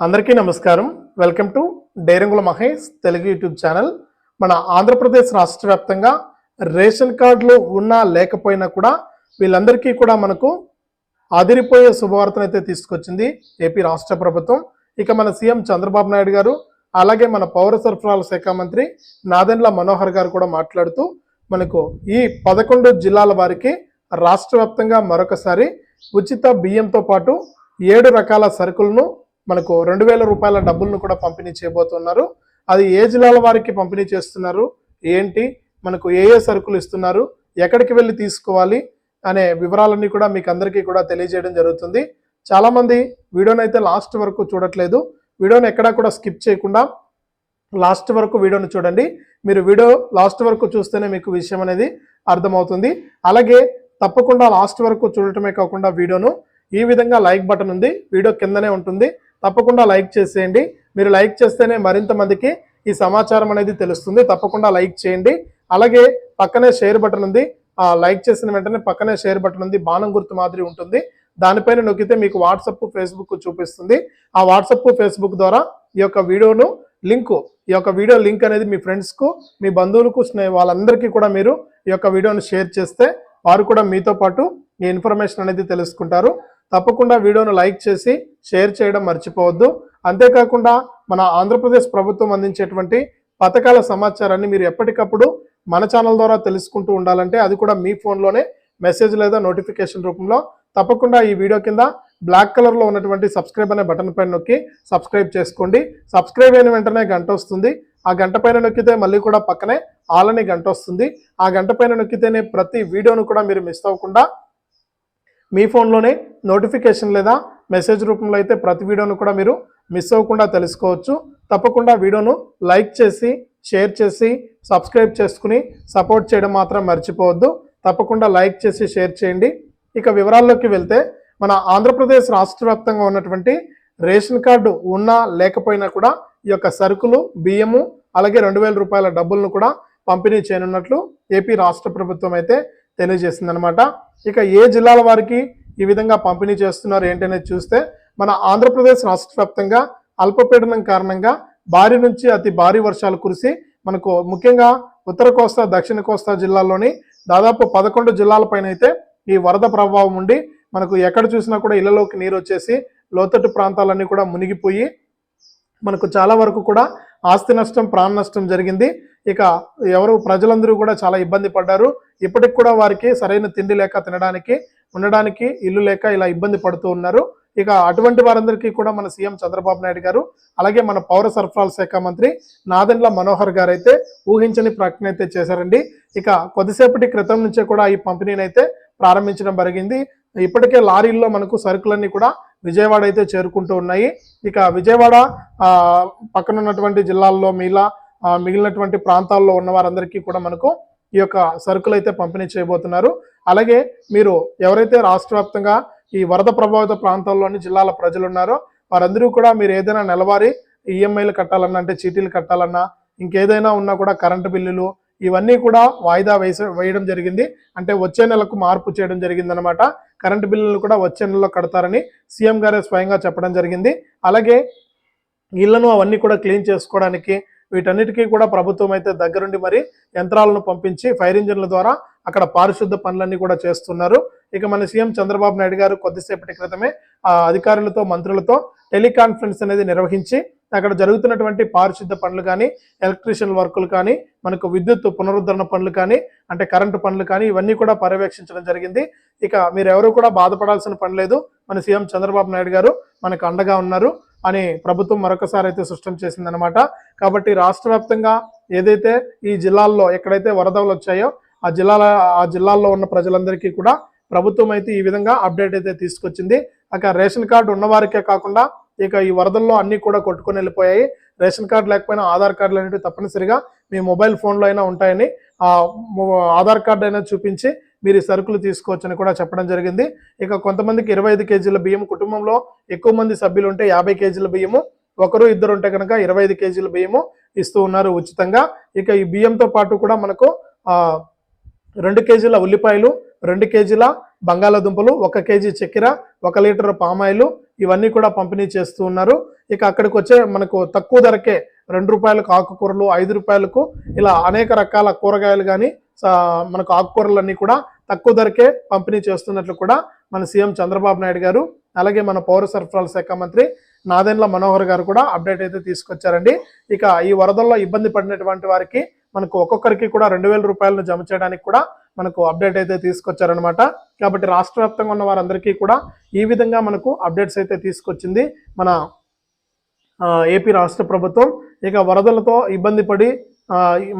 అందరికీ నమస్కారం. Welcome to Dairangula Mahesh Telugu YouTube channel. మన ఆంధ్రప్రదేశ్ రాష్ట్ర వ్యాప్తంగా రేషన్ కార్డులు ఉన్నా లేకపోయినా కూడా వీళ్ళందరికీ కూడా మనకు అదిరిపోయే శుభవార్తను అయితే తీసుకొచ్చింది ఏపీ రాష్ట్ర ప్రభుత్వం. ఇక మన సీఎం చంద్రబాబు నాయుడు గారు అలాగే మన పౌర సరఫరాల శాఖ మంత్రి నాదెండ్ల మనోహర్ గారు కూడా మాట్లాడుతూ మనకు ఈ పదకొండు జిల్లాల వారికి రాష్ట్ర వ్యాప్తంగా మరొకసారి ఉచిత బియ్యంతో పాటు ఏడు రకాల సరుకులను మనకు రెండు వేల రూపాయల డబ్బులను కూడా పంపిణీ చేయబోతున్నారు. అది ఏ జిల్లాల వారికి పంపిణీ చేస్తున్నారు? ఏంటి? మనకు ఏ ఏ సరుకులు ఇస్తున్నారు? ఎక్కడికి వెళ్ళి తీసుకోవాలి? అనే వివరాలన్నీ కూడా మీకు అందరికీ కూడా తెలియజేయడం జరుగుతుంది. చాలామంది వీడియోని అయితే లాస్ట్ వరకు చూడట్లేదు. వీడియోని ఎక్కడా కూడా స్కిప్ చేయకుండా లాస్ట్ వరకు వీడియోని చూడండి. మీరు వీడియో లాస్ట్ వరకు చూస్తేనే మీకు విషయం అనేది అర్థమవుతుంది. అలాగే తప్పకుండా లాస్ట్ వరకు చూడటమే కాకుండా వీడియోను ఈ విధంగా లైక్ బటన్ ఉంది. వీడియో కిందనే ఉంటుంది. తప్పకుండా లైక్ చేసేయండి. మీరు లైక్ చేస్తేనే మరింత మందికి ఈ సమాచారం అనేది తెలుస్తుంది. తప్పకుండా లైక్ చేయండి. అలాగే పక్కనే షేర్ బటన్ ఉంది. ఆ లైక్ చేసిన వెంటనే పక్కనే షేర్ బటన్ ఉంది. బాణం గుర్తు మాదిరి ఉంటుంది. దానిపైన నొక్కితే మీకు వాట్సప్ ఫేస్బుక్ చూపిస్తుంది. ఆ వాట్సప్ ఫేస్బుక్ ద్వారా ఈ యొక్క వీడియోను లింకు ఈ యొక్క వీడియో లింక్ అనేది మీ ఫ్రెండ్స్కు మీ బంధువులకు స్నే వాళ్ళందరికీ కూడా మీరు ఈ యొక్క వీడియోను షేర్ చేస్తే వారు కూడా మీతో పాటు ఈ ఇన్ఫర్మేషన్ అనేది తెలుసుకుంటారు. తప్పకుండా వీడియోను లైక్ చేసి షేర్ చేయడం మర్చిపోవద్దు. అంతేకాకుండా మన ఆంధ్రప్రదేశ్ ప్రభుత్వం అందించేటువంటి పథకాల సమాచారాన్ని మీరు ఎప్పటికప్పుడు మన ఛానల్ ద్వారా తెలుసుకుంటూ ఉండాలంటే అది కూడా మీ ఫోన్లోనే మెసేజ్ లేదా నోటిఫికేషన్ రూపంలో. తప్పకుండా ఈ వీడియో కింద బ్లాక్ కలర్లో ఉన్నటువంటి సబ్స్క్రైబ్ అనే బటన్ పైన నొక్కి సబ్స్క్రైబ్ చేసుకోండి. సబ్స్క్రైబ్ అయిన వెంటనే గంట వస్తుంది. ఆ గంట పైన నొక్కితే మళ్ళీ కూడా పక్కనే ఆలని గంట వస్తుంది. ఆ గంట పైన నొక్కితేనే ప్రతి వీడియోను కూడా మీరు మిస్ అవ్వకుండా మీ ఫోన్లోనే నోటిఫికేషన్ లేదా మెసేజ్ రూపంలో అయితే ప్రతి వీడియోను కూడా మీరు మిస్ అవ్వకుండా తెలుసుకోవచ్చు. తప్పకుండా వీడియోను లైక్ చేసి షేర్ చేసి సబ్స్క్రైబ్ చేసుకుని సపోర్ట్ చేయడం మాత్రం మర్చిపోవద్దు. తప్పకుండా లైక్ చేసి షేర్ చేయండి. ఇక వివరాల్లోకి వెళ్తే మన ఆంధ్రప్రదేశ్ రాష్ట్ర వ్యాప్తంగా ఉన్నటువంటి రేషన్ కార్డు ఉన్నా లేకపోయినా కూడా ఈ యొక్క సరుకులు బియ్యము అలాగే రెండు వేల రూపాయల డబ్బులను కూడా పంపిణీ చేయనున్నట్లు ఏపీ రాష్ట్ర ప్రభుత్వం అయితే తెలియజేసిందనమాట. ఇక ఏ జిల్లాల వారికి ఈ విధంగా పంపిణీ చేస్తున్నారు ఏంటనేది చూస్తే మన ఆంధ్రప్రదేశ్ రాష్ట్ర వ్యాప్తంగా అల్పపీడనం కారణంగా భారీ నుంచి అతి భారీ వర్షాలు కురిసి మనకు ముఖ్యంగా ఉత్తర కోస్తా దక్షిణ కోస్తా జిల్లాల్లోని దాదాపు పదకొండు జిల్లాలపైన అయితే ఈ వరద ప్రభావం ఉండి మనకు ఎక్కడ చూసినా కూడా ఇళ్ళలోకి నీరు వచ్చేసి లోతట్టు ప్రాంతాలన్నీ కూడా మునిగిపోయి మనకు చాలా వరకు కూడా ఆస్తి నష్టం ప్రాణ నష్టం జరిగింది. ఇక ఎవరు ప్రజలందరూ కూడా చాలా ఇబ్బంది పడ్డారు. ఇప్పటికి కూడా వారికి సరైన తిండి లేక తినడానికి ఉండడానికి ఇల్లు లేక ఇలా ఇబ్బంది పడుతూ ఉన్నారు. ఇక అటువంటి వారందరికీ కూడా మన సీఎం చంద్రబాబు నాయుడు గారు అలాగే మన పౌర సరఫరాల శాఖ మంత్రి నాదెండ్ల మనోహర్ గారు అయితే ఊహించని ప్రకటన అయితే చేశారండి. ఇక కొద్దిసేపటి క్రితం నుంచే కూడా ఈ పంపిణీని అయితే ప్రారంభించడం జరిగింది. ఇప్పటికే లారీల్లో మనకు సరుకులన్నీ కూడా విజయవాడ అయితే చేరుకుంటూ ఉన్నాయి. ఇక విజయవాడ పక్కనున్నటువంటి పక్కన ఉన్నటువంటి జిల్లాల్లో మీలా మిగిలినటువంటి ప్రాంతాల్లో ఉన్న వారందరికీ కూడా మనకు ఈ యొక్క సరుకులు అయితే పంపిణీ చేయబోతున్నారు. అలాగే మీరు ఎవరైతే రాష్ట్ర వ్యాప్తంగా ఈ వరద ప్రభావిత ప్రాంతాల్లోని జిల్లాల ప్రజలు ఉన్నారో వారందరూ కూడా మీరు ఏదైనా నెలవారీ ఈఎంఐలు కట్టాలన్నా అంటే చీటీలు కట్టాలన్నా ఇంకేదైనా ఉన్నా కూడా కరెంటు బిల్లులు ఇవన్నీ కూడా వాయిదా వేసే వేయడం జరిగింది. అంటే వచ్చే నెలకు మార్పు చేయడం జరిగిందనమాట కరెంటు బిల్లులు కూడా వచ్చే నెలలో కడతారని సీఎం గారే స్వయంగా చెప్పడం జరిగింది. అలాగే ఇళ్ళను అవన్నీ కూడా క్లీన్ చేసుకోవడానికి వీటన్నిటికీ కూడా ప్రభుత్వం అయితే దగ్గరుండి మరి యంత్రాలను పంపించి ఫైర్ ఇంజిన్ల ద్వారా అక్కడ పారిశుద్ధ పనులన్నీ కూడా చేస్తున్నారు. ఇక మన సీఎం చంద్రబాబు నాయుడు గారు కొద్దిసేపటి క్రితమే ఆ అధికారులతో మంత్రులతో టెలికాన్ఫరెన్స్ అనేది నిర్వహించి అక్కడ జరుగుతున్నటువంటి పారిశుద్ధ పనులు కానీ ఎలక్ట్రీషియన్ వర్కులు కానీ మనకు విద్యుత్ పునరుద్ధరణ పనులు కానీ అంటే కరెంటు పనులు కానీ ఇవన్నీ కూడా పర్యవేక్షించడం జరిగింది. ఇక మీరు ఎవరు కూడా బాధపడాల్సిన పని లేదు. మన సీఎం చంద్రబాబు నాయుడు గారు మనకు అండగా ఉన్నారు అని ప్రభుత్వం మరొకసారి అయితే స్పష్టం చేసిందనమాట కాబట్టి రాష్ట్ర వ్యాప్తంగా ఏదైతే ఈ జిల్లాల్లో ఎక్కడైతే వరదలు వచ్చాయో ఆ జిల్లాల ఆ జిల్లాల్లో ఉన్న ప్రజలందరికీ కూడా ప్రభుత్వం అయితే ఈ విధంగా అప్డేట్ అయితే తీసుకొచ్చింది. అక్కడ రేషన్ కార్డు ఉన్నవారికే కాకుండా ఇక ఈ వరదల్లో అన్ని కూడా కొట్టుకొని వెళ్ళిపోయాయి. రేషన్ కార్డు లేకపోయినా ఆధార్ కార్డులు అనేవి తప్పనిసరిగా మీ మొబైల్ ఫోన్లో అయినా ఉంటాయని ఆ ఆధార్ కార్డు అయినా చూపించి మీరు ఈ సరుకులు తీసుకోవచ్చని కూడా చెప్పడం జరిగింది. ఇక కొంతమందికి ఇరవై ఐదు కేజీల బియ్యం కుటుంబంలో ఎక్కువ మంది సభ్యులు ఉంటే యాభై కేజీల బియ్యము ఒకరు ఇద్దరు ఉంటే కనుక ఇరవై ఐదు కేజీల బియ్యము ఇస్తూ ఉన్నారు ఉచితంగా. ఇక ఈ బియ్యంతో పాటు కూడా మనకు రెండు కేజీల ఉల్లిపాయలు రెండు కేజీల బంగాళాదుంపలు ఒక కేజీ చక్కెర ఒక లీటర్ పామాయిలు ఇవన్నీ కూడా పంపిణీ చేస్తూ ఉన్నారు. ఇక అక్కడికి వచ్చే మనకు తక్కువ ధరకే రెండు రూపాయలకు ఆకుకూరలు ఐదు రూపాయలకు ఇలా అనేక రకాల కూరగాయలు కానీ మనకు ఆకుకూరలన్నీ కూడా తక్కువ ధరకే పంపిణీ చేస్తున్నట్లు కూడా మన సీఎం చంద్రబాబు నాయుడు గారు అలాగే మన పౌర సరఫరాల శాఖ మంత్రి నాదెండ్ల మనోహర్ గారు కూడా అప్డేట్ అయితే తీసుకొచ్చారండి. ఇక ఈ వరదల్లో ఇబ్బంది పడినటువంటి వారికి మనకు ఒక్కొక్కరికి కూడా రెండు వేల రూపాయలను జమ చేయడానికి కూడా మనకు అప్డేట్ అయితే తీసుకొచ్చారనమాట కాబట్టి రాష్ట్ర వ్యాప్తంగా ఉన్న వారందరికీ కూడా ఈ విధంగా మనకు అప్డేట్స్ అయితే తీసుకొచ్చింది మన ఏపీ రాష్ట్ర ప్రభుత్వం. ఇక వరదలతో ఇబ్బంది పడి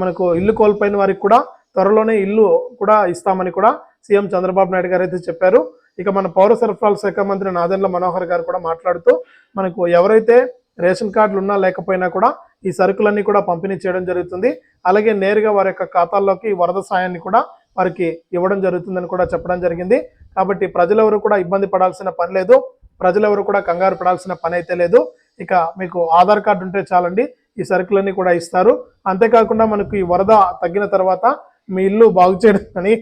మనకు ఇల్లు కోల్పోయిన వారికి కూడా త్వరలోనే ఇల్లు కూడా ఇస్తామని కూడా సీఎం చంద్రబాబు నాయుడు గారు అయితే చెప్పారు. ఇక మన పౌర సరఫరాల శాఖ మంత్రి నాదెండ్ల మనోహర్ గారు కూడా మాట్లాడుతూ మనకు ఎవరైతే రేషన్ కార్డులు ఉన్నా లేకపోయినా కూడా ఈ సరుకులన్నీ కూడా పంపిణీ చేయడం జరుగుతుంది. అలాగే నేరుగా వారి యొక్క ఖాతాల్లోకి వరద సాయాన్ని కూడా వారికి ఇవ్వడం జరుగుతుందని కూడా చెప్పడం జరిగింది. కాబట్టి ప్రజలెవరు కూడా ఇబ్బంది పడాల్సిన పని లేదు. ప్రజలెవరు కూడా కంగారు పడాల్సిన పని అయితే లేదు. ఇక మీకు ఆధార్ కార్డు ఉంటే చాలండి. ఈ సరుకులన్నీ కూడా ఇస్తారు. అంతేకాకుండా మనకు ఈ వరద తగ్గిన తర్వాత మీ ఇల్లు బాగు చేయడం కానీ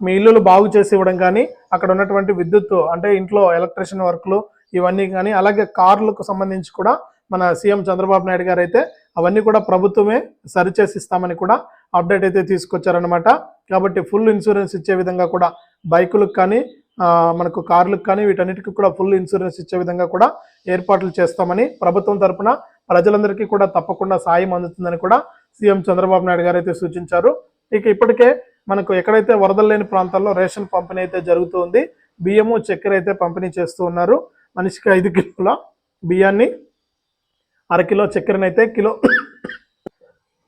మీ ఇల్లులు బాగు చేసి ఇవ్వడం కానీ అక్కడ ఉన్నటువంటి విద్యుత్ అంటే ఇంట్లో ఎలక్ట్రిషియన్ వర్క్లు ఇవన్నీ కానీ అలాగే కార్లకు సంబంధించి కూడా మన సీఎం చంద్రబాబు నాయుడు గారు అయితే అవన్నీ కూడా ప్రభుత్వమే సరిచేసి ఇస్తామని కూడా అప్డేట్ అయితే తీసుకొచ్చారనమాట కాబట్టి ఫుల్ ఇన్సూరెన్స్ ఇచ్చే విధంగా కూడా బైకులకు కానీ మనకు కార్లకు కానీ వీటన్నిటికీ కూడా ఫుల్ ఇన్సూరెన్స్ ఇచ్చే విధంగా కూడా ఏర్పాట్లు చేస్తామని ప్రభుత్వం తరపున ప్రజలందరికీ కూడా తప్పకుండా సాయం అందుతుందని కూడా సీఎం చంద్రబాబు నాయుడు గారు అయితే సూచించారు. ఇక ఇప్పటికే మనకు ఎక్కడైతే వరదలు లేని ప్రాంతాల్లో రేషన్ పంపిణీ అయితే జరుగుతుంది బియ్యము చక్కెర అయితే పంపిణీ చేస్తూ ఉన్నారు. మనిషికి ఐదు కిలోల బియ్యాన్ని అరకిలో చక్కెరనైతే కిలో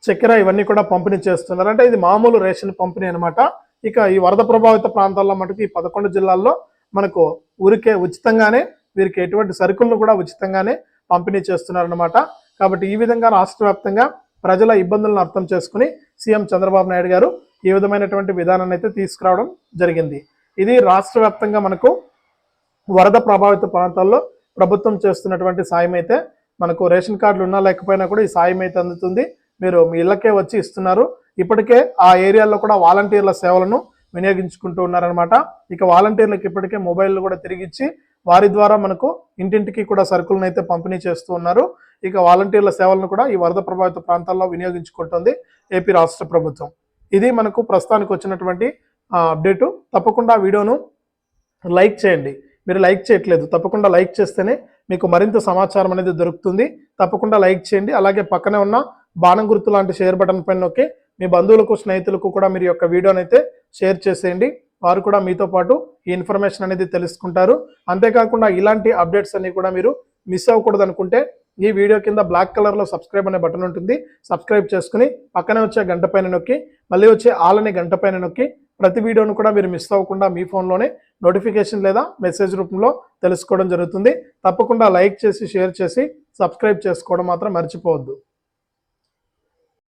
చక్కెర ఇవన్నీ కూడా పంపిణీ చేస్తున్నారు. అంటే ఇది మామూలు రేషన్ పంపిణీ అనమాట ఇక ఈ వరద ప్రభావిత ప్రాంతాల్లో మటుకు ఈ పదకొండు జిల్లాల్లో మనకు ఊరికే ఉచితంగానే వీరికి ఎటువంటి సరుకులను కూడా ఉచితంగానే పంపిణీ చేస్తున్నారనమాట కాబట్టి ఈ విధంగా రాష్ట్ర వ్యాప్తంగా ప్రజల ఇబ్బందులను అర్థం చేసుకుని సీఎం చంద్రబాబు నాయుడు గారు ఈ విధమైనటువంటి విధానాన్ని అయితే తీసుకురావడం జరిగింది. ఇది రాష్ట్ర వ్యాప్తంగా మనకు వరద ప్రభావిత ప్రాంతాల్లో ప్రభుత్వం చేస్తున్నటువంటి సాయం అయితే మనకు రేషన్ కార్డులు ఉన్నా లేకపోయినా కూడా ఈ సాయం అయితే అందుతుంది. మీరు మీ ఇళ్ళకే వచ్చి ఇస్తున్నారు. ఇప్పటికే ఆ ఏరియాలో కూడా వాలంటీర్ల సేవలను వినియోగించుకుంటూ ఉన్నారనమాట ఇక వాలంటీర్లకు ఇప్పటికే మొబైల్ కూడా తిరిగిచ్చి వారి ద్వారా మనకు ఇంటింటికి కూడా సరుకులను అయితే పంపిణీ చేస్తూ ఉన్నారు. ఇక వాలంటీర్ల సేవలను కూడా ఈ వరద ప్రభావిత ప్రాంతాల్లో వినియోగించుకుంటుంది ఏపీ రాష్ట్ర ప్రభుత్వం. ఇది మనకు ప్రస్తుతానికి వచ్చినటువంటి అప్డేటు. తప్పకుండా వీడియోను లైక్ చేయండి. మీరు లైక్ చేయట్లేదు తప్పకుండా లైక్ చేస్తేనే మీకు మరింత సమాచారం అనేది దొరుకుతుంది. తప్పకుండా లైక్ చేయండి. అలాగే పక్కనే ఉన్న బాణం గుర్తు లాంటి షేర్ బటన్ పైన నొక్కి మీ బంధువులకు స్నేహితులకు కూడా మీరు యొక్క వీడియోని అయితే షేర్ చేసేయండి. వారు కూడా మీతో పాటు ఈ ఇన్ఫర్మేషన్ అనేది తెలుసుకుంటారు. అంతేకాకుండా ఇలాంటి అప్డేట్స్ అన్ని కూడా మీరు మిస్ అవ్వకూడదు అనుకుంటే ఈ వీడియో కింద బ్లాక్ కలర్లో సబ్స్క్రైబ్ అనే బటన్ ఉంటుంది. సబ్స్క్రైబ్ చేసుకుని పక్కనే వచ్చే గంట పైన నొక్కి మళ్ళీ వచ్చే ఆల్ అనే గంట పైన నొక్కి ప్రతి వీడియోను కూడా మీరు మిస్ అవ్వకుండా మీ ఫోన్లోనే నోటిఫికేషన్ లేదా మెసేజ్ రూపంలో తెలుసుకోవడం జరుగుతుంది. తప్పకుండా లైక్ చేసి షేర్ చేసి సబ్స్క్రైబ్ చేసుకోవడం మాత్రం మర్చిపోవద్దు.